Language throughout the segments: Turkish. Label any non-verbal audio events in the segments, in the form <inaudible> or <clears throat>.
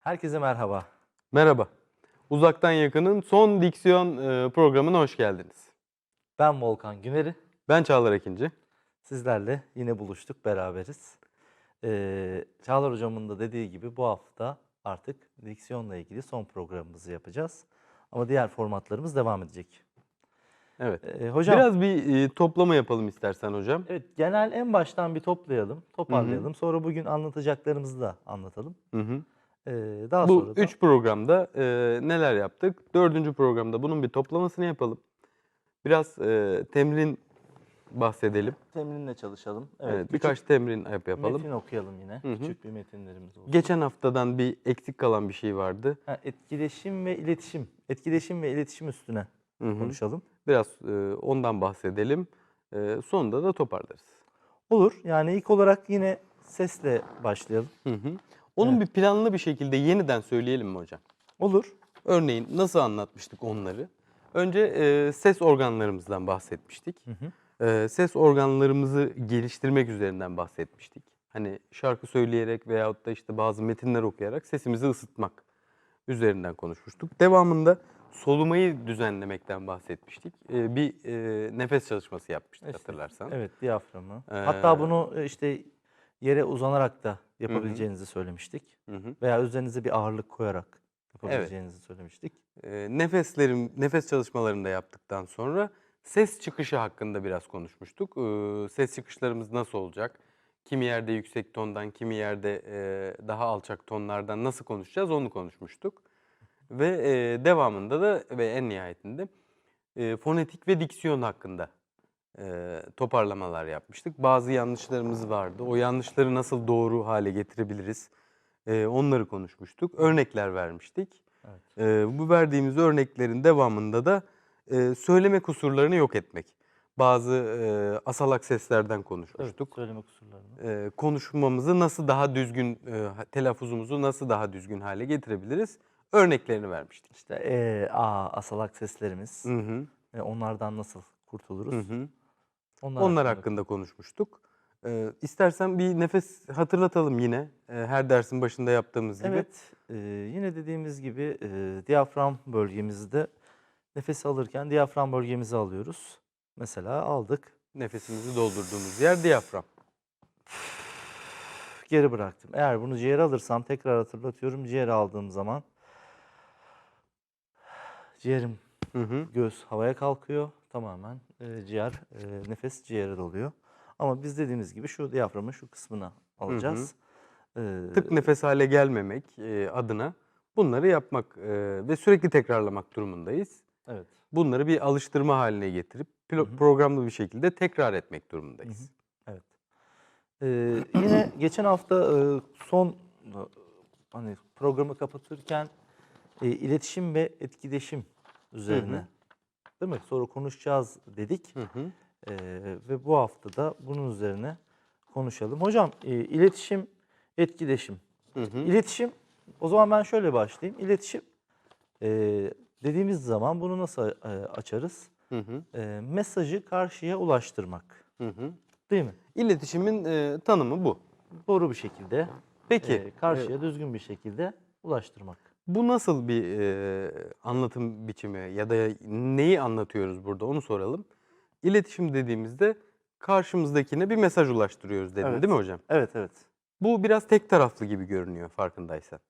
Herkese merhaba. Merhaba. Uzaktan Yakın'ın son diksiyon e, programına hoş geldiniz. Ben Volkan Güneri. Ben Çağlar Ekinci. Sizlerle yine buluştuk, beraberiz. Ee, Çağlar Hocam'ın da dediği gibi bu hafta artık diksiyonla ilgili son programımızı yapacağız. Ama diğer formatlarımız devam edecek. Evet. Ee, hocam, Biraz bir e, toplama yapalım istersen hocam. evet genel en baştan bir toplayalım, toparlayalım. Sonra bugün anlatacaklarımızı da anlatalım. Hı hı. Ee, daha Bu sonra da üç programda e, neler yaptık? Dördüncü programda bunun bir toplamasını yapalım. Biraz e, temrin bahsedelim. temrinle çalışalım. Evet, küçük birkaç temrin yap- yapalım. metin okuyalım yine. Hı hı. Küçük bir metinlerimiz olsun. Geçen haftadan bir eksik kalan bir şey vardı. Ha, etkileşim ve iletişim. Etkileşim ve iletişim üstüne Hı hı. konuşalım. Biraz e, ondan bahsedelim. E, sonunda da toparlarız. Olur. Yani ilk olarak yine sesle başlayalım. Hı hı. Onun Evet. bir planlı bir şekilde yeniden söyleyelim mi hocam? Olur. Örneğin nasıl anlatmıştık onları? Önce e, ses organlarımızdan bahsetmiştik. Hı hı. E, ses organlarımızı geliştirmek üzerinden bahsetmiştik. Hani şarkı söyleyerek veyahut da işte bazı metinler okuyarak sesimizi ısıtmak üzerinden konuşmuştuk. Devamında solumayı düzenlemekten bahsetmiştik. E, bir e, nefes çalışması yapmıştık İşte, hatırlarsan. Evet, diyaframı. Ee, Hatta bunu e, işte yere uzanarak da yapabileceğinizi söylemiştik. Hı hı. Veya üzerinize bir ağırlık koyarak yapabileceğinizi söylemiştik. E, nefeslerim, nefes çalışmalarını da yaptıktan sonra ses çıkışı hakkında biraz konuşmuştuk. E, ses çıkışlarımız nasıl olacak? Kimi yerde yüksek tondan, kimi yerde e, daha alçak tonlardan nasıl konuşacağız onu konuşmuştuk. Ve e, devamında da ve en nihayetinde e, fonetik ve diksiyon hakkında e, toparlamalar yapmıştık. Bazı yanlışlarımız vardı. O yanlışları nasıl doğru hale getirebiliriz? E, onları konuşmuştuk. Örnekler vermiştik. Evet. Ee, bu verdiğimiz örneklerin devamında da e, söyleme kusurlarını yok etmek. Bazı e, asalak seslerden Evet, konuşmuştuk. söyleme kusurlarını. Konuşmamızı nasıl daha düzgün, e, telaffuzumuzu nasıl daha düzgün hale getirebiliriz? Örneklerini vermiştik. İşte e, a, asalak seslerimiz. Hı hı, E, onlardan nasıl kurtuluruz? hı hı. Onlar, Onlar hakkında- hakkında konuşmuştuk. Ee, istersen bir nefes hatırlatalım yine. Ee, her dersin başında yaptığımız gibi. Evet, e, yine dediğimiz gibi e, diyafram bölgemizde nefes alırken diyafram bölgemizi alıyoruz. Mesela aldık, Nefesimizi doldurduğumuz yer diyafram. geri bıraktım. Eğer bunu ciğere alırsam tekrar hatırlatıyorum. Ciğere aldığım zaman ciğerim Hı hı. göğüs havaya kalkıyor. Tamamen e, ciğer e, nefes ciğere doluyor. Ama biz dediğimiz gibi şu diyaframın şu kısmına alacağız. E, tık nefes hale gelmemek e, adına bunları yapmak e, ve sürekli tekrarlamak durumundayız. evet. Bunları bir alıştırma haline getirip Hı hı. programlı bir şekilde tekrar etmek durumundayız. Evet. Ee, yine geçen hafta e, son e, hani programı kapatırken e, iletişim ve etkileşim üzerine değil mi? Sonra konuşacağız dedik. Hı hı. Ee, ve bu hafta da bunun üzerine konuşalım. Hocam e, iletişim, etkileşim. Hı hı. İletişim, o zaman ben şöyle başlayayım. İletişim e, dediğimiz zaman bunu nasıl e, açarız? Hı hı. E, mesajı karşıya ulaştırmak. Hı hı. Değil mi? İletişimin e, tanımı bu. Doğru bir şekilde Peki e, karşıya düzgün bir şekilde ulaştırmak. Bu nasıl bir e, anlatım biçimi ya da neyi anlatıyoruz burada onu soralım. İletişim dediğimizde karşımızdakine bir mesaj ulaştırıyoruz dedin Evet. değil mi hocam? Evet evet. Bu biraz tek taraflı gibi görünüyor farkındaysan.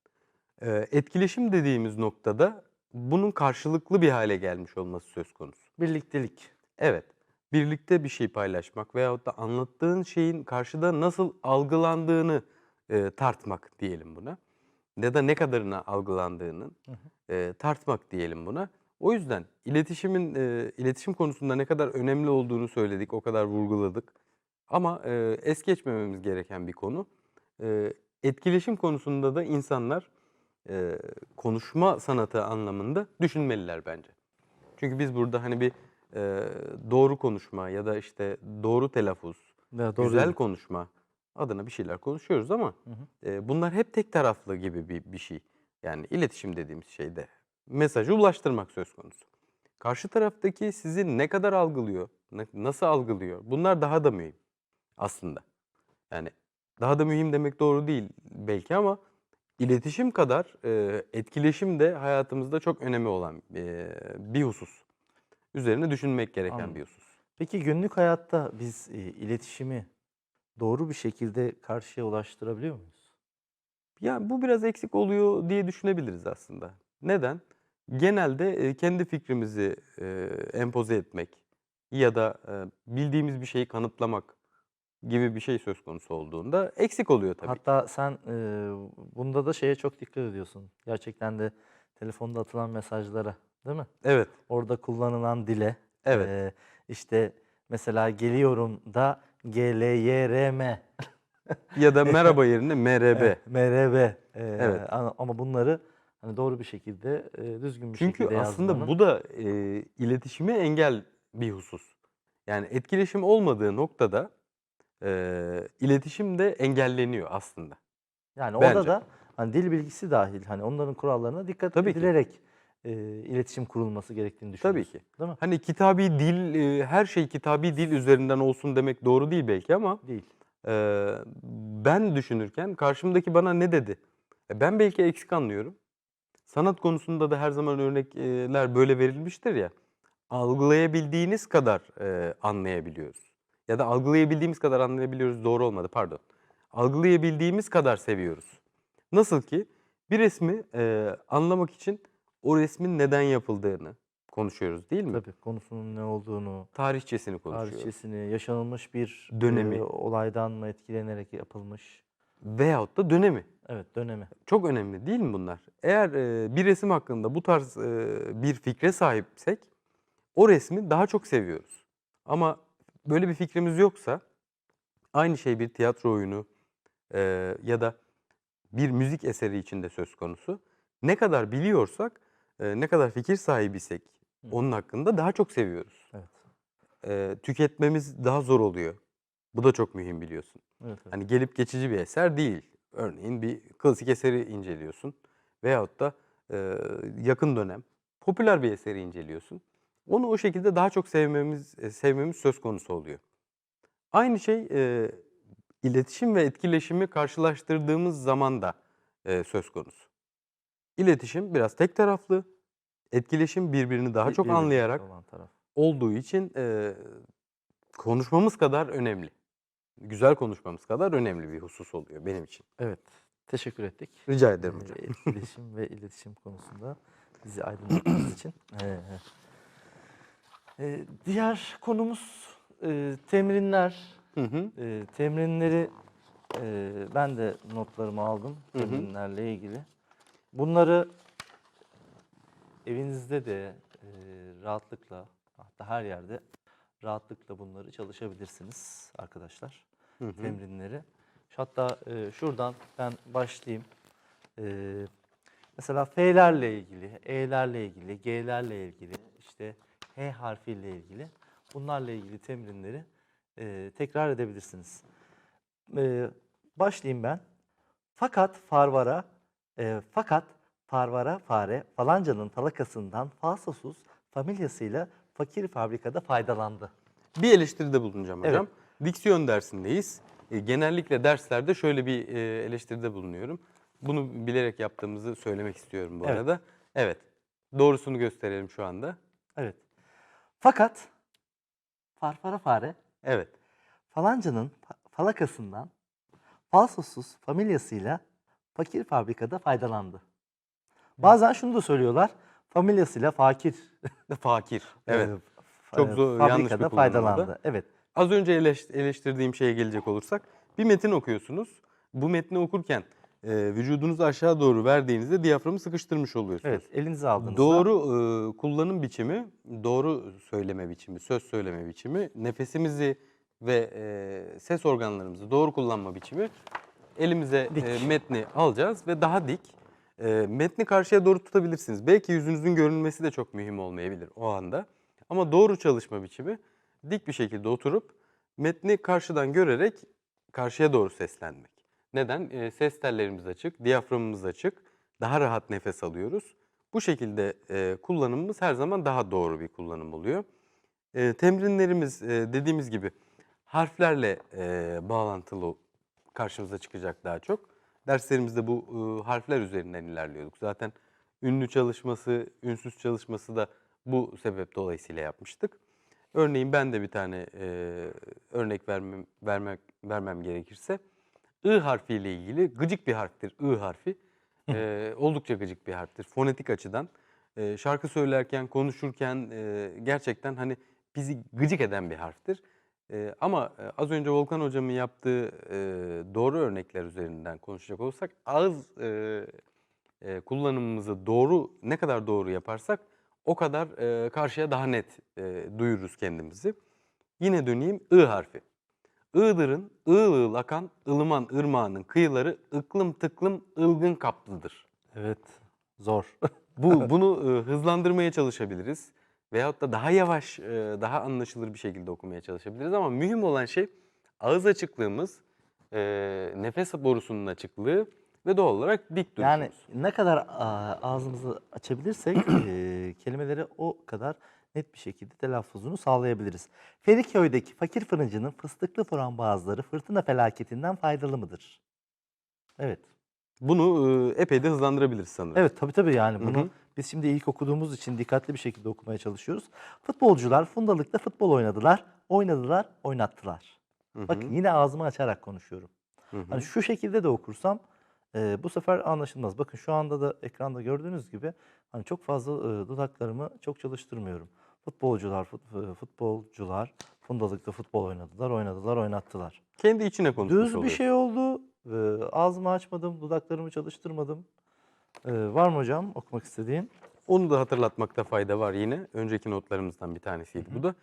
Ee, etkileşim dediğimiz noktada bunun karşılıklı bir hale gelmiş olması söz konusu. Birliktelik. Evet, birlikte bir şey paylaşmak veyahut da anlattığın şeyin karşıda nasıl algılandığını e, tartmak diyelim buna. Ya da ne kadarına algılandığını Hı e, tartmak diyelim buna. O yüzden iletişimin e, iletişim konusunda ne kadar önemli olduğunu söyledik, o kadar vurguladık. Ama e, es geçmememiz gereken bir konu. E, etkileşim konusunda da insanlar e, konuşma sanatı anlamında düşünmeliler bence. Çünkü biz burada hani bir e, doğru konuşma ya da işte doğru telaffuz, Ya, doğru güzel konuşma adına bir şeyler konuşuyoruz ama Hı hı. e, bunlar hep tek taraflı gibi bir, bir şey. Yani iletişim dediğimiz şeyde mesajı ulaştırmak söz konusu. Karşı taraftaki sizi ne kadar algılıyor, nasıl algılıyor bunlar daha da mühim aslında. Yani daha da mühim demek doğru değil belki ama iletişim kadar e, etkileşim de hayatımızda çok önemi olan e, bir husus. Üzerine düşünmek gereken Anladım. bir husus. Peki günlük hayatta biz e, iletişimi doğru bir şekilde karşıya ulaştırabiliyor muyuz? Yani bu biraz eksik oluyor diye düşünebiliriz aslında. Neden? Genelde e, kendi fikrimizi e, empoze etmek ya da e, bildiğimiz bir şeyi kanıtlamak gibi bir şey söz konusu olduğunda eksik oluyor tabii. Hatta sen e, bunda da şeye çok dikkat ediyorsun. Gerçekten de telefonda atılan mesajlara, değil mi? Evet, Orada kullanılan dile. Evet. e, işte mesela geliyorum da G-L-Y-R-M. ya da <laughs> merhaba yerine MRB. MRB. e, Evet. ama bunları hani doğru bir şekilde, e, düzgün bir Çünkü şekilde aslında yazmanın- bu da e, iletişime engel bir husus. Yani etkileşim olmadığı noktada e, iletişim de engelleniyor aslında. Yani orada Bence. da hani dil bilgisi dahil hani onların kurallarına dikkat Tabii ki. E, iletişim kurulması gerektiğini Tabii düşünüyorsun. ki. Değil mi? Hani kitabi dil, e, her şey kitabi dil üzerinden olsun demek doğru değil belki ama Değil. e, ben düşünürken karşımdaki bana ne dedi? E, ben belki eksik anlıyorum. Sanat konusunda da her zaman örnekler böyle verilmiştir ya. Algılayabildiğiniz kadar e, anlayabiliyoruz. Ya da algılayabildiğimiz kadar anlayabiliyoruz doğru olmadı pardon. Algılayabildiğimiz kadar seviyoruz. Nasıl ki bir resmi e, anlamak için o resmin neden yapıldığını konuşuyoruz değil mi? Tabii konusunun ne olduğunu, Tarihçesini konuşuyoruz. tarihçesini, yaşanılmış bir Dönemi. e, olaydan mı etkilenerek yapılmış. Veyahut da dönemi. Evet, dönemi. Çok önemli değil mi bunlar? Eğer e, bir resim hakkında bu tarz e, bir fikre sahipsek o resmi daha çok seviyoruz. Ama böyle bir fikrimiz yoksa aynı şey bir tiyatro oyunu e, ya da bir müzik eseri içinde söz konusu. Ne kadar biliyorsak, e, ne kadar fikir sahibiysek onun hakkında daha çok seviyoruz. Evet. E, tüketmemiz daha zor oluyor. Bu da çok mühim biliyorsun. Evet, evet. Hani gelip geçici bir eser değil. Örneğin bir klasik eseri inceliyorsun veyahut da e, yakın dönem popüler bir eseri inceliyorsun. Onu o şekilde daha çok sevmemiz sevmemiz söz konusu oluyor. Aynı şey e, iletişim ve etkileşimi karşılaştırdığımız zaman da e, söz konusu. İletişim biraz tek taraflı, etkileşim birbirini daha çok birbirine anlayarak olan taraf. olduğu için e, konuşmamız kadar önemli. Güzel konuşmamız kadar önemli bir husus oluyor benim için. Evet. Teşekkür ettik. Rica ederim Ee, hocam. Etkileşim ve iletişim konusunda bizi aydınlattığınız için. Ee, e, diğer konumuz e, temrinler. Hı hı. E, temrinleri e, ben de notlarımı aldım temrinlerle ilgili. Bunları evinizde de e, rahatlıkla hatta her yerde rahatlıkla bunları çalışabilirsiniz arkadaşlar. Hı hı. Temrinleri. Hatta e, şuradan ben başlayayım. E, mesela F'lerle ilgili, E'lerle ilgili, G'lerle ilgili, işte H harfiyle ilgili bunlarla ilgili temrinleri e, tekrar edebilirsiniz. E, başlayayım ben. Fakat farvara, e, fakat farvara fare falancanın falakasından falsosuz familyasıyla fakir fabrikada faydalandı. Bir eleştiride bulunacağım Evet. hocam. Diksiyon dersindeyiz. E, genellikle derslerde şöyle bir e, eleştiride bulunuyorum. Bunu bilerek yaptığımızı söylemek istiyorum bu Evet. arada. Evet. Doğrusunu gösterelim şu anda. Evet. Fakat farfara fare Evet. falancanın fa- falakasından falsosuz familyasıyla fakir fabrikada faydalandı. Bazen şunu da söylüyorlar. Familyasıyla fakir. <laughs> Fakir. Evet. Çok zor- yanlış bir faydalandı. Evet. Az önce eleş- eleştirdiğim şeye gelecek olursak bir metin okuyorsunuz. Bu metni okurken e, vücudunuzu aşağı doğru verdiğinizde diyaframı sıkıştırmış oluyorsunuz. Evet. Elinize aldığınızda. Doğru e, kullanım biçimi, doğru söyleme biçimi, söz söyleme biçimi, nefesimizi ve e, ses organlarımızı doğru kullanma biçimi elimize Dik. e, metni alacağız ve daha dik. E, metni karşıya doğru tutabilirsiniz. Belki yüzünüzün görünmesi de çok mühim olmayabilir o anda. Ama doğru çalışma biçimi dik bir şekilde oturup metni karşıdan görerek karşıya doğru seslenmek. Neden? E, ses tellerimiz açık, diyaframımız açık, daha rahat nefes alıyoruz. Bu şekilde e, kullanımımız her zaman daha doğru bir kullanım oluyor. E, temrinlerimiz e, dediğimiz gibi harflerle e, bağlantılı karşımıza çıkacak daha çok. derslerimizde bu e, harfler üzerinden ilerliyorduk. Zaten ünlü çalışması, ünsüz çalışması da bu sebep dolayısıyla yapmıştık. Örneğin ben de bir tane e, örnek vermem, vermek, vermem gerekirse I harfiyle ilgili gıcık bir harftir I harfi. E, oldukça gıcık bir harftir fonetik açıdan. E, şarkı söylerken, konuşurken e, gerçekten hani bizi gıcık eden bir harftir. E, ama az önce Volkan hocamın yaptığı e, doğru örnekler üzerinden konuşacak olursak ağız e, e, kullanımımızı doğru ne kadar doğru yaparsak o kadar e, karşıya daha net e, duyururuz kendimizi. Yine döneyim I harfi. Iğdır'ın ığıl ığıl akan ılıman ırmağının kıyıları ıklım tıklım ılgın kaplıdır. Evet. Zor. Bu <laughs> bunu e, hızlandırmaya çalışabiliriz veyahut da daha yavaş, e, daha anlaşılır bir şekilde okumaya çalışabiliriz ama mühim olan şey ağız açıklığımız, e, nefes borusunun açıklığı ve doğal olarak dik duruşumuz. Yani ne kadar aa, ağzımızı açabilirsek kelimeleri o kadar net bir şekilde telaffuzunu sağlayabiliriz. Feriköy'deki fakir fırıncının fıstıklı frambuazları fırtına felaketinden faydalı mıdır? Evet. Bunu e, epey de hızlandırabiliriz sanırım. Evet tabii tabii yani bunu hı. Biz şimdi ilk okuduğumuz için dikkatli bir şekilde okumaya çalışıyoruz. Futbolcular Fundalık'ta futbol oynadılar, oynadılar, oynattılar. Hı Bakın hı, yine ağzımı açarak konuşuyorum. hı hı. Hani şu şekilde de okursam e, bu sefer anlaşılmaz. Bakın şu anda da ekranda gördüğünüz gibi hani çok fazla e, dudaklarımı çok çalıştırmıyorum. Futbolcular, fut- e, futbolcular Fundalık'ta futbol oynadılar, oynadılar, oynattılar. Kendi içine konuşmuş Düz bir oluyor. şey oldu. e, ağzımı açmadım, dudaklarımı çalıştırmadım. E, var mı hocam okumak istediğin? Onu da hatırlatmakta fayda var yine. Önceki notlarımızdan bir tanesiydi. Bu da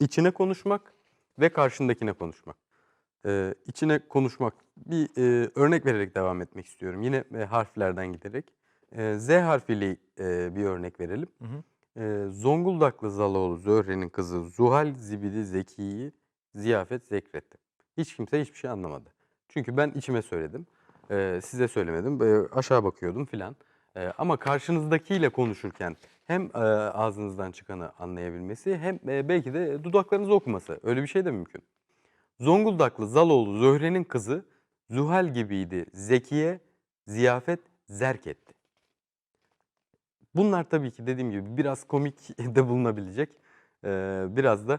içine konuşmak ve karşındakine konuşmak. Ee, içine konuşmak. Bir e, örnek vererek devam etmek istiyorum. Yine e, harflerden giderek. Ee, Z harfiyle e, bir örnek verelim. Hı hı. Ee, Zonguldaklı Zaloğlu Zöhre'nin kızı Zuhal Zibidi Zeki'yi ziyafet zekretti. Hiç kimse hiçbir şey anlamadı. Çünkü ben içime söyledim. Ee, size söylemedim. Ee, aşağı bakıyordum filan. Ee, ama karşınızdakiyle konuşurken hem e, ağzınızdan çıkanı anlayabilmesi hem e, belki de dudaklarınızı okuması. Öyle bir şey de mümkün. Zonguldaklı Zaloğlu Zöhre'nin kızı Zuhal gibiydi. Zekiye ziyafet zerk etti. Bunlar tabii ki dediğim gibi biraz komik <laughs> de bulunabilecek. biraz da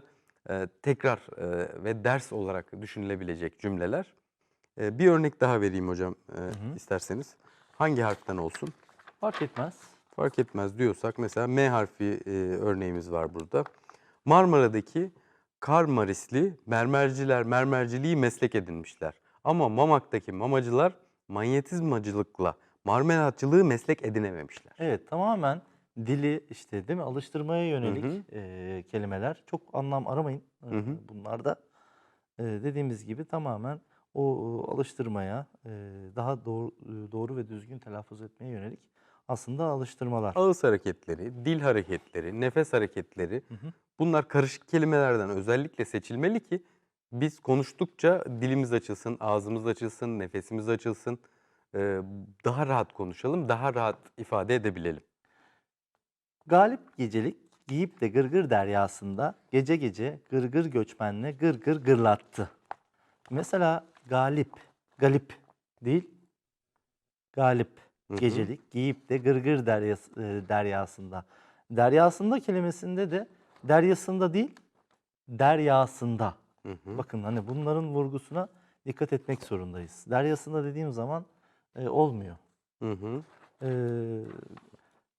eee, tekrar eee, ve ders olarak düşünülebilecek cümleler. Eee, bir örnek daha vereyim hocam eee, hı. isterseniz. Hangi harften olsun? Fark etmez. Fark etmez diyorsak mesela M harfi eee, örneğimiz var burada. Marmara'daki Karmarisli mermerciler mermerciliği meslek edinmişler. Ama Mamak'taki mamacılar manyetizmacılıkla marmelatçılığı meslek edinememişler. Evet tamamen dili işte değil mi alıştırmaya yönelik hı. e, kelimeler. Çok anlam aramayın e, Hı hı. bunlarda. E, dediğimiz gibi tamamen o e, alıştırmaya e, daha doğru, e, doğru ve düzgün telaffuz etmeye yönelik aslında alıştırmalar. Ağız hareketleri, dil hareketleri, nefes hareketleri Hı hı. bunlar karışık kelimelerden özellikle seçilmeli ki biz konuştukça dilimiz açılsın, ağzımız açılsın, nefesimiz açılsın. Daha rahat konuşalım, daha rahat ifade edebilelim. Galip gecelik giyip de gırgır deryasında gece gece gırgır göçmenle gırgır gırlattı. Mesela galip, galip değil, galip Hı hı. gecelik giyip de gırgır deryas, e, deryasında. Deryasında kelimesinde de deryasında değil, deryasında. Hı hı. Bakın hani bunların vurgusuna dikkat etmek zorundayız. Deryasında dediğim zaman e, olmuyor. Hı hı. Ee,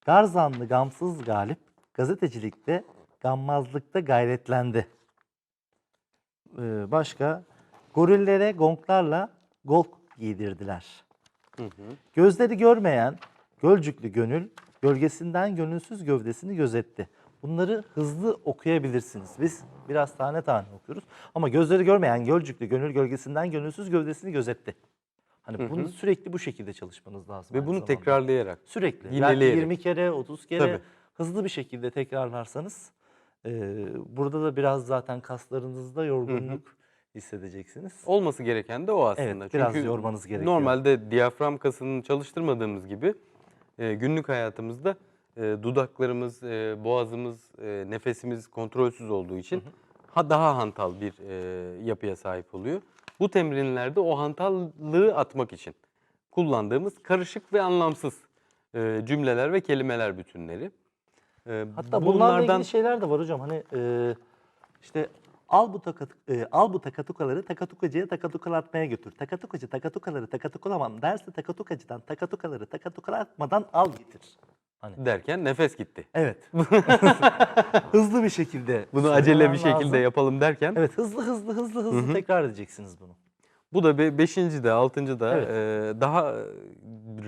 Garzanlı gamsız galip gazetecilikte gammazlıkta gayretlendi. Ee, başka gorillere gonklarla golk giydirdiler. Hı hı. Gözleri görmeyen gölcüklü gönül gölgesinden gönülsüz gövdesini gözetti. Bunları hızlı okuyabilirsiniz. Biz biraz tane tane okuyoruz. Ama gözleri görmeyen gölcüklü gönül gölgesinden gönülsüz gövdesini gözetti. Hani Hı bunu hı. sürekli bu şekilde çalışmanız lazım. Ve bunu zamanda. tekrarlayarak. Sürekli. Belki Yineleyerek. 20 kere, 30 kere Tabii. hızlı bir şekilde tekrarlarsanız e, burada da biraz zaten kaslarınızda yorgunluk hissedeceksiniz. Olması gereken de o aslında. Evet, biraz Çünkü yormanız gerekiyor. Normalde diyafram kasını çalıştırmadığımız gibi e, günlük hayatımızda e, dudaklarımız, e, boğazımız, e, nefesimiz kontrolsüz olduğu için ha daha hantal bir e, yapıya sahip oluyor. Bu temrinlerde o hantallığı atmak için kullandığımız karışık ve anlamsız e, cümleler ve kelimeler bütünleri. E, Hatta bunlarla ilgili şeyler de var hocam. Hani e, işte al bu takat, e, al bu takatukaları takatukacıya takatukalatmaya götür. Takatukacı takatukaları takatukalamam derse takatukacıdan takatukaları takatukalatmadan al getir. Hani derken nefes gitti. evet. <laughs> hızlı bir şekilde. Bunu acele bir şekilde lazım. yapalım derken Evet hızlı hızlı hızlı hızlı tekrar edeceksiniz bunu. bu da be, beşinci de altıncı da Evet. e, daha e,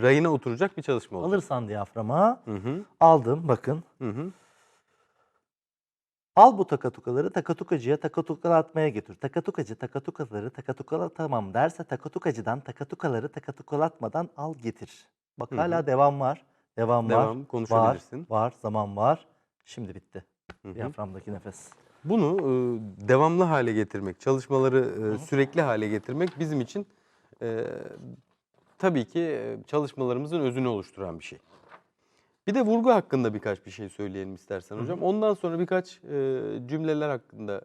rayına oturacak bir çalışma olacak. Alırsan diyaframa Hı hı, aldım bakın. hı hı. Al bu takatukaları takatukacıya takatukalatmaya götür. Takatukacı takatukaları takatukalamam derse takatukacıdan takatukaları takatukalatmadan al getir. Bak Hı hala hı. devam var. Devam, Devam, var. konuşabilirsin. Var, var, zaman var. Şimdi bitti. Diyaframdaki nefes. Bunu e, devamlı hale getirmek, çalışmaları e, sürekli hale getirmek bizim için e, tabii ki e, çalışmalarımızın özünü oluşturan bir şey. Bir de vurgu hakkında birkaç bir şey söyleyelim istersen hocam. Ondan sonra birkaç e, cümleler hakkında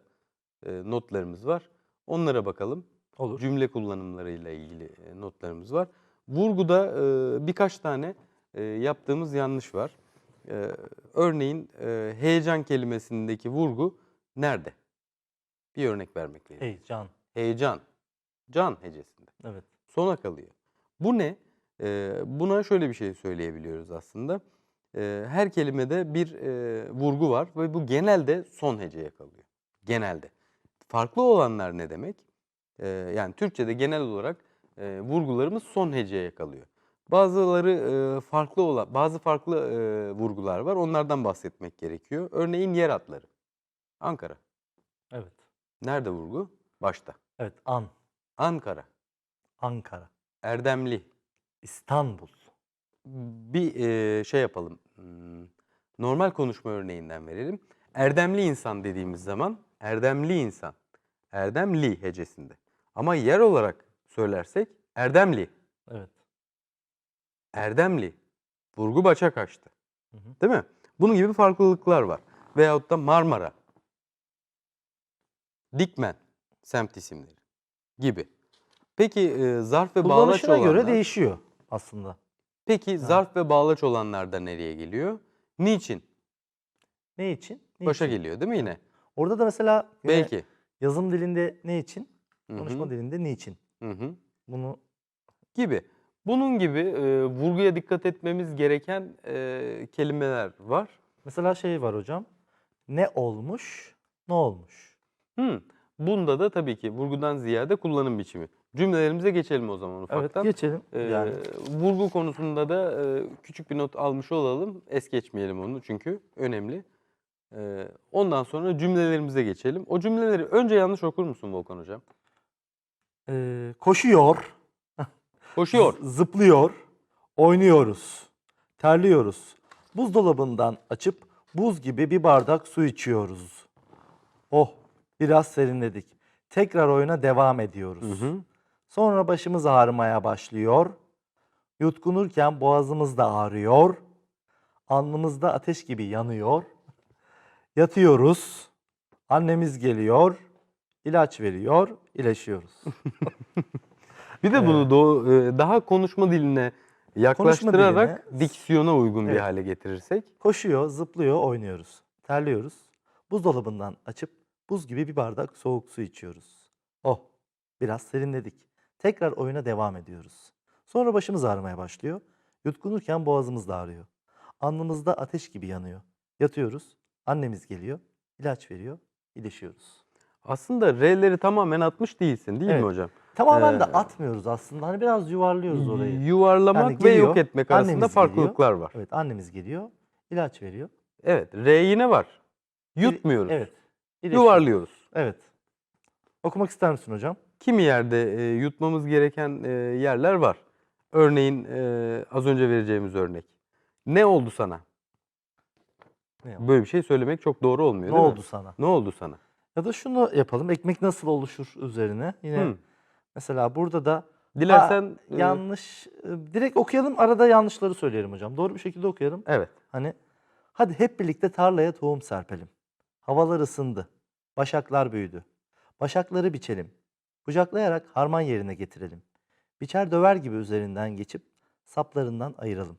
e, notlarımız var. Onlara bakalım. Olur. Cümle kullanımlarıyla ilgili e, notlarımız var. Vurguda e, birkaç tane e, yaptığımız yanlış var. E, örneğin e, heyecan kelimesindeki vurgu nerede? Bir örnek vermek gerekiyor. Heyecan. Heyecan. Can hecesinde. Evet. Sona kalıyor. Bu ne? E, buna şöyle bir şey söyleyebiliyoruz aslında. E, her kelimede bir e, vurgu var ve bu genelde son heceye kalıyor. Genelde. Farklı olanlar ne demek? E, yani Türkçe'de genel olarak e, vurgularımız son heceye kalıyor. Bazıları e, farklı olan, bazı farklı e, vurgular var. Onlardan bahsetmek gerekiyor. Örneğin yer adları. Ankara. Evet. Nerede vurgu? Başta. Evet. An. Ankara. Ankara. Erdemli. İstanbul. Bir e, şey yapalım. Hmm, Normal konuşma örneğinden verelim. Erdemli insan dediğimiz zaman erdemli insan. Erdemli hecesinde. Ama yer olarak söylersek erdemli. Evet. Erdemli. Vurgu başa kaçtı. Hı hı. Değil mi? Bunun gibi farklılıklar var. Veyahut da Marmara. Dikmen. Semt isimleri. Gibi. Peki e, zarf ve bağlaç olanlar. göre değişiyor aslında. Peki zarf ve bağlaç olanlar da nereye geliyor? Niçin? Ne için? Ne Başa için? geliyor değil mi yine? Orada da mesela yine Belki. yazım dilinde ne için? Hı hı, Konuşma dilinde niçin? hı hı. Bunu Gibi. Bunun gibi e, vurguya dikkat etmemiz gereken e, kelimeler var. mesela şey var hocam. Ne olmuş? Ne olmuş? Hı. Bunda da tabii ki vurgudan ziyade kullanım biçimi. Cümlelerimize geçelim o zaman ufaktan. Evet geçelim. Ee, yani Vurgu konusunda da e, küçük bir not almış olalım. Es geçmeyelim onu çünkü önemli. Ee, ondan sonra cümlelerimize geçelim. O cümleleri önce yanlış okur musun Volkan Hocam? e, koşuyor, Koşuyor. zıplıyor, oynuyoruz, terliyoruz. Buzdolabından açıp buz gibi bir bardak su içiyoruz. Oh, biraz serinledik. Tekrar oyuna devam ediyoruz. Hı hı. Sonra başımız ağrımaya başlıyor. Yutkunurken boğazımız da ağrıyor. Alnımızda ateş gibi yanıyor. Yatıyoruz. Annemiz geliyor. ilaç veriyor. iyileşiyoruz. <laughs> Bir de bunu do- e, daha konuşma diline yaklaştırarak diline, diksiyona uygun bir evet. hale getirirsek. Koşuyor, zıplıyor, oynuyoruz. Terliyoruz. Buzdolabından açıp buz gibi bir bardak soğuk su içiyoruz. Oh, biraz serinledik. Tekrar oyuna devam ediyoruz. Sonra başımız ağrımaya başlıyor. Yutkunurken boğazımız da ağrıyor. Alnımızda ateş gibi yanıyor. Yatıyoruz. Annemiz geliyor. ilaç veriyor. iyileşiyoruz. Aslında R'leri tamamen atmış değilsin değil Evet. mi hocam? Tamamen de Ee, atmıyoruz aslında. Hani biraz yuvarlıyoruz orayı. Yuvarlamak Yani ve geliyor, yok etmek arasında annemiz farklılıklar var. Evet, annemiz geliyor. ilaç veriyor. Evet, R yine var. Yutmuyoruz. Evet. iyileşiyoruz. Yuvarlıyoruz. Evet. Okumak ister misin hocam? Kimi yerde e, yutmamız gereken e, yerler var. Örneğin e, az önce vereceğimiz örnek. Ne oldu sana? Ne? Böyle bir şey söylemek çok doğru olmuyor ne değil mi? oldu sana? Ne oldu sana? Ya da şunu yapalım. Ekmek nasıl oluşur üzerine. Yine Hı. mesela burada da Dilersen e, yanlış e, direkt okuyalım arada yanlışları söyleyelim hocam. Doğru bir şekilde okuyalım. evet. Hani hadi hep birlikte tarlaya tohum serpelim. Havalar ısındı. Başaklar büyüdü. Başakları biçelim. Kucaklayarak harman yerine getirelim. Biçer döver gibi üzerinden geçip saplarından ayıralım.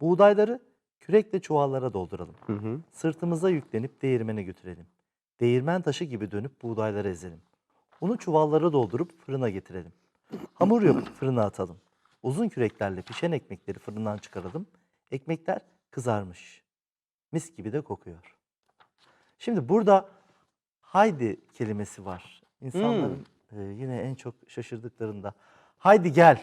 Buğdayları kürekle çuvallara dolduralım. Hı hı. Sırtımıza yüklenip değirmene götürelim. Değirmen taşı gibi dönüp buğdayları ezelim. Unu çuvallara doldurup fırına getirelim. Hamur yapıp fırına atalım. Uzun küreklerle pişen ekmekleri fırından çıkaralım. Ekmekler kızarmış. Mis gibi de kokuyor. Şimdi burada haydi kelimesi var. İnsanların e, yine en çok şaşırdıklarında haydi gel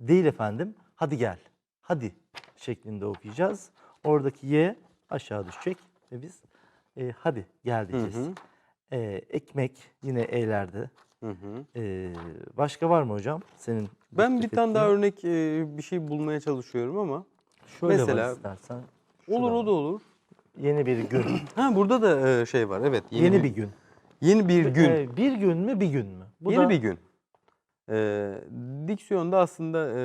değil efendim hadi gel. Hadi şeklinde okuyacağız. Oradaki y aşağı düşecek ve biz e, hadi gel diyeceğiz. hı. E, ekmek yine e'lerde. Hı hı. E, başka var mı hocam? Senin Ben bir tane daha örnek e, bir şey bulmaya çalışıyorum ama Şöyle mesela- var istersen. olur o da olur. Yeni bir gün. <clears throat> Ha burada da e, şey var. Evet. Yeni, bir gün. Yeni bir gün. E, bir gün mü bir gün mü? Bu Yeni da bir gün. Ee, diksiyonda aslında e,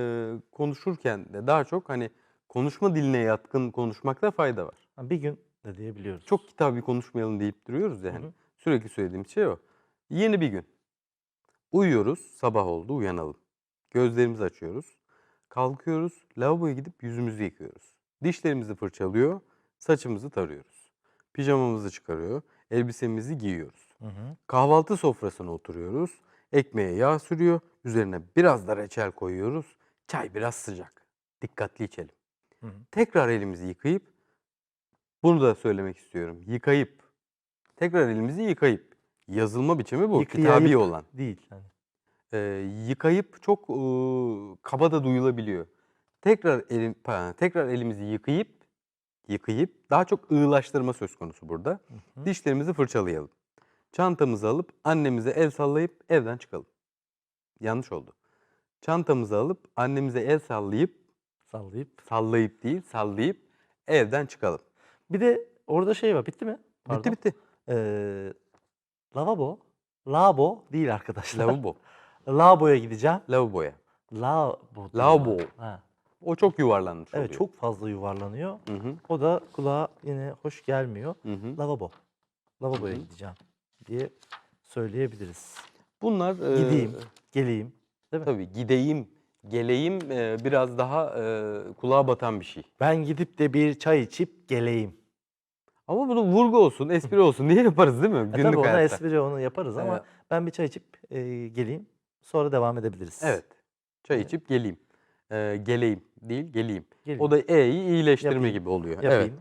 konuşurken de daha çok hani konuşma diline yatkın konuşmakta fayda var. Ha, bir gün de diyebiliyoruz. Çok kitabı konuşmayalım deyip duruyoruz yani. hı. Sürekli söylediğim şey o. Yeni bir gün. Uyuyoruz, sabah oldu, uyanalım. Gözlerimizi açıyoruz. Kalkıyoruz, lavaboya gidip yüzümüzü yıkıyoruz. Dişlerimizi fırçalıyor, saçımızı tarıyoruz. Pijamamızı çıkarıyor, elbisemizi giyiyoruz. Hı hı. Kahvaltı sofrasına oturuyoruz. Ekmeğe yağ sürüyor. Üzerine biraz da reçel koyuyoruz. Çay biraz sıcak. Dikkatli içelim. Hı hı. Tekrar elimizi yıkayıp bunu da söylemek istiyorum. Yıkayıp tekrar elimizi yıkayıp yazılma biçimi bu. Kitabi Yıkayayıp olan. Değil. Hani. Ee, yıkayıp çok e, kaba da duyulabiliyor. Tekrar elim pardon, tekrar elimizi yıkayıp yıkayıp daha çok ığılaştırma söz konusu burada. hı. Dişlerimizi fırçalayalım. Çantamızı alıp annemize el sallayıp evden çıkalım. Yanlış oldu. Çantamızı alıp annemize el sallayıp Sallayıp. sallayıp değil sallayıp evden çıkalım. Bir de orada şey var. Bitti mi? Bitti Pardon. bitti. Ee, lavabo. Labo değil arkadaşlar. Lavabo. <laughs> Lavaboya gideceğim. Lavaboya. Labo. Lavabo. Ha. O çok yuvarlanmış Evet oluyor. çok fazla yuvarlanıyor. Hı hı. O da kulağa yine hoş gelmiyor. Hı hı. Lavabo. Lavaboya gideceğim diye söyleyebiliriz. Bunlar e, Gideyim, geleyim. Değil mi? Tabii gideyim, geleyim e, biraz daha e, kulağa batan bir şey. Ben gidip de bir çay içip geleyim. Ama bunu vurgu olsun, espri olsun diye yaparız değil mi? E Günlük tabii ona hayatta. espri onu yaparız ama Evet. ben bir çay içip e, geleyim. Sonra devam edebiliriz. Evet. Çay Evet. içip geleyim. E, geleyim değil, geleyim. Geleyim. O da E'yi iyileştirme Yapayım. gibi oluyor. Yapayım. Evet.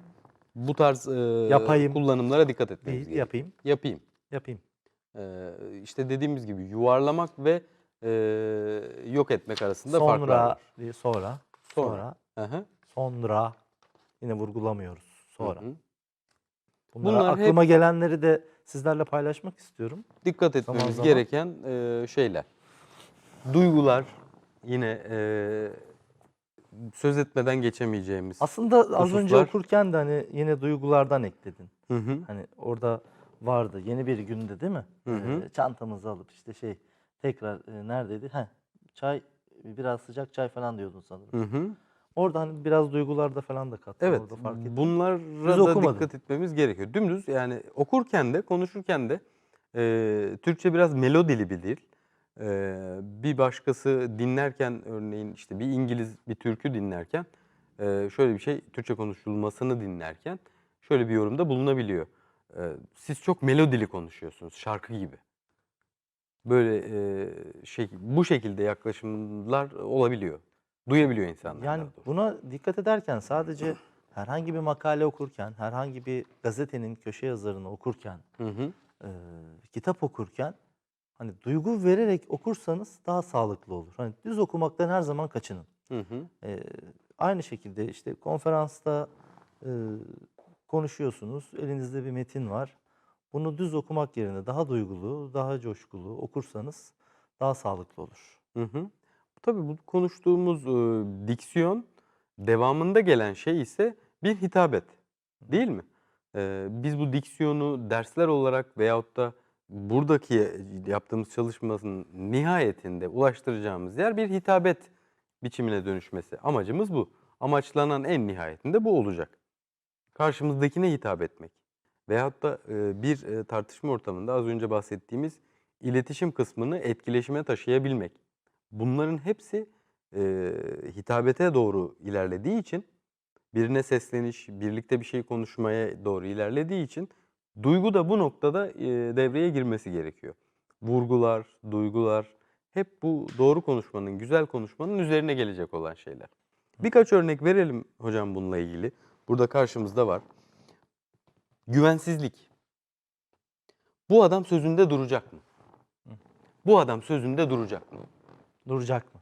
Bu tarz e, Yapayım. kullanımlara dikkat etmemiz gerekiyor. yapayım. Yapayım. Yapayım. E, işte dediğimiz gibi yuvarlamak ve e, yok etmek arasında farklar Sonra var. diye sonra. Sonra. Sonra. Hı hı, Sonra. Yine vurgulamıyoruz. hı Sonra. hı. Bunlar, Bunlar hep- aklıma gelenleri de sizlerle paylaşmak istiyorum. dikkat etmemiz zaman. gereken e, şeyler. Duygular yine e, söz etmeden geçemeyeceğimiz. Aslında az önce okurken de hani yine duygulardan ekledin. Hı hı. Hani orada vardı yeni bir günde değil mi? Hı hı. Ee, çantamızı alıp işte şey tekrar e, neredeydi? Heh, çay biraz sıcak çay falan diyordun sanırım. Hı hı. Orada hani biraz duygularda falan da kattı. Evet. Orada fark ettim. Bunlara Düz da okumadın. dikkat etmemiz gerekiyor. Dümdüz yani okurken de konuşurken de e, Türkçe biraz melodili bir dil. E, bir başkası dinlerken örneğin işte bir İngiliz bir türkü dinlerken e, şöyle bir şey Türkçe konuşulmasını dinlerken şöyle bir yorumda bulunabiliyor. E, siz çok melodili konuşuyorsunuz şarkı gibi. Böyle e, şey bu şekilde yaklaşımlar olabiliyor. Duyabiliyor insanlar. Yani buna dikkat ederken sadece <clears throat> herhangi bir makale okurken, herhangi bir gazetenin köşe yazarını okurken, Hı hı. e, kitap okurken hani duygu vererek okursanız daha sağlıklı olur. Hani düz okumaktan her zaman kaçının. Hı hı. Ee, aynı şekilde işte konferansta e, konuşuyorsunuz, elinizde bir metin var. Bunu düz okumak yerine daha duygulu, daha coşkulu okursanız daha sağlıklı olur. Hı hı. Tabii bu konuştuğumuz e, diksiyon devamında gelen şey ise bir hitabet. Değil mi? E, biz bu diksiyonu dersler olarak veyahut da buradaki yaptığımız çalışmanın nihayetinde ulaştıracağımız yer bir hitabet biçimine dönüşmesi. Amacımız bu. Amaçlanan en nihayetinde bu olacak. Karşımızdakine hitap etmek. Veyahut da bir tartışma ortamında az önce bahsettiğimiz iletişim kısmını etkileşime taşıyabilmek. Bunların hepsi hitabete doğru ilerlediği için birine sesleniş, birlikte bir şey konuşmaya doğru ilerlediği için duygu da bu noktada devreye girmesi gerekiyor. Vurgular, duygular hep bu doğru konuşmanın, güzel konuşmanın üzerine gelecek olan şeyler. Birkaç örnek verelim hocam bununla ilgili. Burada karşımızda var. Güvensizlik. Bu adam sözünde duracak mı? Bu adam sözünde duracak mı? Duracak mı?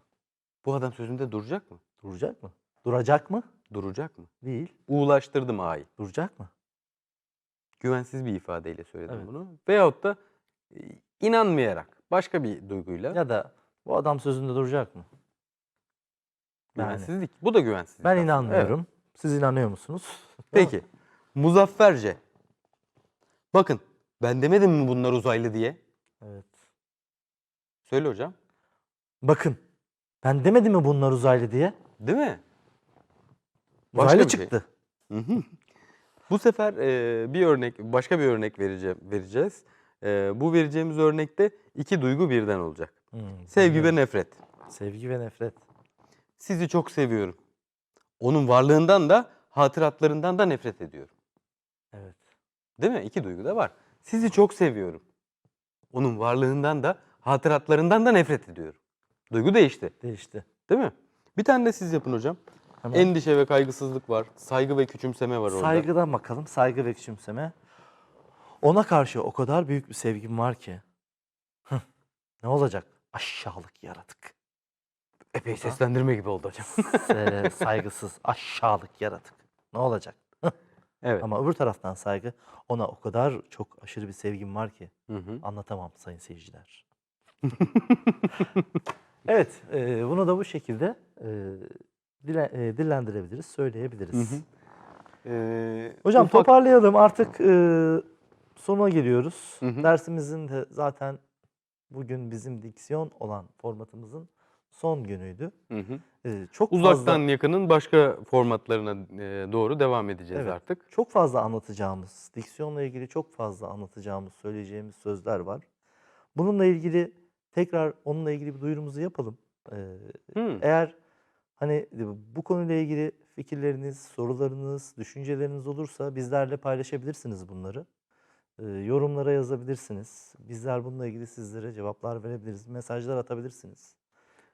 Bu adam sözünde duracak mı? Duracak mı? Duracak mı? Duracak mı? Değil. Uğulaştırdım A'yı. Duracak mı? Güvensiz bir ifadeyle söyledim Evet. bunu. Veyahut da e, inanmayarak başka bir duyguyla Ya da bu adam sözünde duracak mı? Yani güvensizlik. Bu da güvensizlik. ben aslında. Evet. Siz inanıyor musunuz? Peki. Muzafferce. Bakın ben demedim mi bunlar uzaylı diye? Evet. Söyle hocam. Bakın. Ben demedim mi bunlar uzaylı diye? Değil mi? Başka Uzaylı bir şey. çıktı. Hı hı. Bu sefer e, bir örnek, başka bir örnek vereceğim, vereceğiz. E, bu vereceğimiz örnekte iki duygu birden olacak. Hmm, Sevgi ve nefret. Sevgi ve nefret. Sizi çok seviyorum. Onun varlığından da hatıratlarından da nefret ediyorum. Evet. Değil mi? İki duygu da var. Sizi çok seviyorum. Onun varlığından da hatıratlarından da nefret ediyorum. Duygu değişti. Değişti. Değil mi? Bir tane de siz yapın hocam. Hemen Endişe ve kaygısızlık var. Saygı ve küçümseme var orada. saygıdan bakalım. Saygı ve küçümseme. Ona karşı o kadar büyük bir sevgim var ki. Ne olacak? Aşağılık yaratık. Epey seslendirme gibi oldu hocam. Se- <laughs> saygısız, aşağılık yaratık. Ne olacak? <laughs> Evet. Ama öbür taraftan saygı. Ona o kadar çok aşırı bir sevgim var ki. Hı hı. Anlatamam sayın seyirciler. <laughs> evet, e, bunu da bu şekilde e, dile, e, dillendirebiliriz, söyleyebiliriz. Hı hı. Ee, Hocam ufak- toparlayalım artık e, sona geliyoruz. Hı hı. Dersimizin de zaten bugün bizim diksiyon olan formatımızın son günüydü. Hı hı. E, çok Uzaktan fazla, yakının başka formatlarına e, doğru devam edeceğiz Evet. artık. çok fazla anlatacağımız, diksiyonla ilgili çok fazla anlatacağımız, söyleyeceğimiz sözler var. Bununla ilgili tekrar onunla ilgili bir duyurumuzu yapalım. E, Hı. Eğer hani bu konuyla ilgili fikirleriniz, sorularınız, düşünceleriniz olursa bizlerle paylaşabilirsiniz bunları. Ee, yorumlara yazabilirsiniz. Bizler bununla ilgili sizlere cevaplar verebiliriz. Mesajlar atabilirsiniz.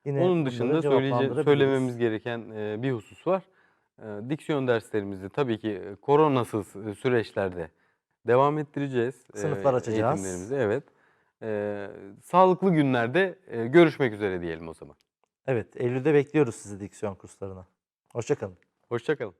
Yine Onun dışında söyleyece- söylememiz gereken e, bir husus var. E, diksiyon derslerimizi tabii ki koronasız e, süreçlerde devam ettireceğiz. e, Sınıflar açacağız. Eğitimlerimizi evet. E, sağlıklı günlerde e, görüşmek üzere diyelim o zaman. Evet, Eylül'de bekliyoruz sizi diksiyon kurslarına. Hoşçakalın. Hoşçakalın.